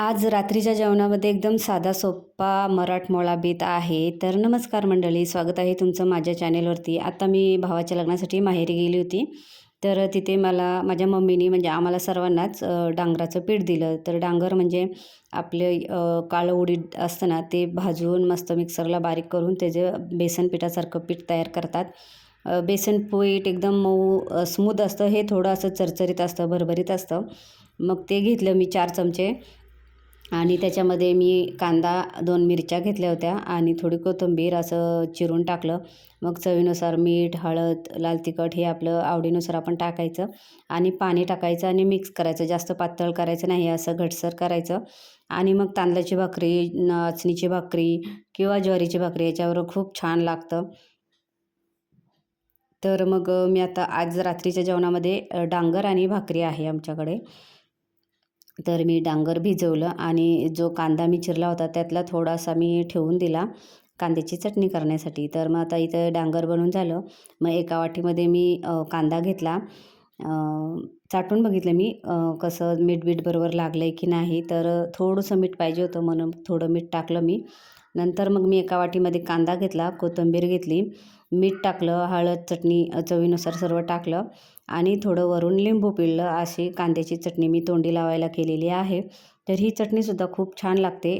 आज रात्रीच्या जेवणामध्ये एकदम साधा सोप्पा मराठमोळा बेत आहे. तर नमस्कार मंडळी स्वागत आहे तुमचं माझ्या चॅनेलवरती. आता मी भावाच्या लग्नासाठी माहेरी गेली होती. तर तिथे मला माझ्या मम्मीनी म्हणजे आम्हाला सर्वांनाच डांगराचं पीठ दिलं. तर डांगर म्हणजे आपले काळं उडीद असतं ना ते भाजून मस्त मिक्सरला बारीक करून त्याचे बेसन पिठासारखं पीठ तयार करतात. बेसन पीठ एकदम मऊ स्मूथ असतं. हे थोडं असं चरचरीत असतं भरभरीत असतं. मग ते घेतलं मी चार चमचे. आणि त्याच्यामध्ये मी कांदा दोन मिरच्या घेतल्या होत्या आणि थोडी कोथिंबीर असं चिरून टाकलं. मग चवीनुसार मीठ हळद लाल तिखट हे आपलं आवडीनुसार आपण टाकायचं आणि पाणी टाकायचं आणि मिक्स करायचं. जास्त पातळ करायचं नाही असं घटसर करायचं. आणि मग तांदळाची भाकरी नाचणीची भाकरी किंवा ज्वारीची भाकरी याच्यावर खूप छान लागतं. तर मग मी आता आज रात्रीच्या जेवणामध्ये डांगर आणि भाकरी आहे आमच्याकडे. तर मी डांगर भिजवलं आणि जो कांदा मी चिरला होता त्यातला थोडासा मी ठेवून दिला कांद्याची चटणी करण्यासाठी. तर मग आता इथं डांगर बनवून झालं. मग एका वाटीमध्ये मी कांदा घेतला. चाटून बघितलं मी कसं मीठ बीठ बरोबर लागलं आहे की नाही. तर थोडंसं मीठ पाहिजे होतं म्हणून थोडं मीठ टाकलं मी. नंतर मग मी एका वाटीमध्ये कांदा घेतला कोथिंबीर घेतली मीठ टाकलं हळद चटणी चवीनुसार सर्व टाकलं आणि थोडं वरून लिंबू पिळलं. अशी कांद्याची चटणी मी तोंडी लावायला केलेली आहे. तर ही चटणीसुद्धा खूप छान लागते.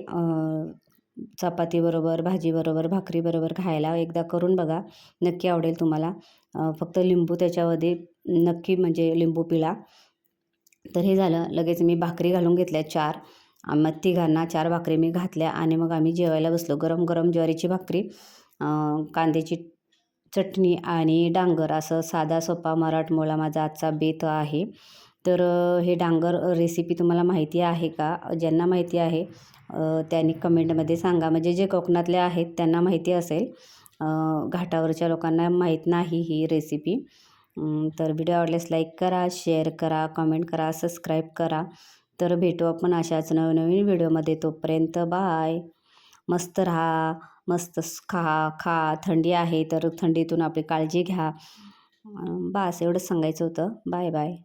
चपातीबरोबर भाजीबरोबर भाकरीबरोबर खायला एकदा करून बघा. नक्की आवडेल तुम्हाला. फक्त लिंबू त्याच्यामध्ये नक्की म्हणजे लिंबू पिळा. तर हे झालं. लगेच मी भाकरी घालून घेतल्या चार. मग तिघांना चार भाकरी मी घातल्या आणि मग आम्ही जेवायला बसलो. गरम गरम ज्वारीची भाकरी कांद्याची चटणी आणि डांगर. असं साधा सोपा मराठमोळा माझा आजचा बेत आहे. तर हे डांगर रेसिपी तुम्हाला माहिती आहे का? ज्यांना माहिती आहे त्यांनी कमेंटमध्ये सांगा. म्हणजे जे कोकणातले आहेत त्यांना माहिती असेल. घाटावरच्या लोकांना माहीत नाही ही रेसिपी तर व्हिडिओ आवडल्यास लाईक करा शेअर करा कमेंट करा सबस्क्राईब करा. तर भेटू आपण अशाच नवनवीन व्हिडिओमध्ये. तोपर्यंत बाय. मस्त राहा. मस्त खा खा. थंडी आहे तर थंडीतून आपली काळजी घ्या. बास एवढंच सांगायचं होतं. Bye bye.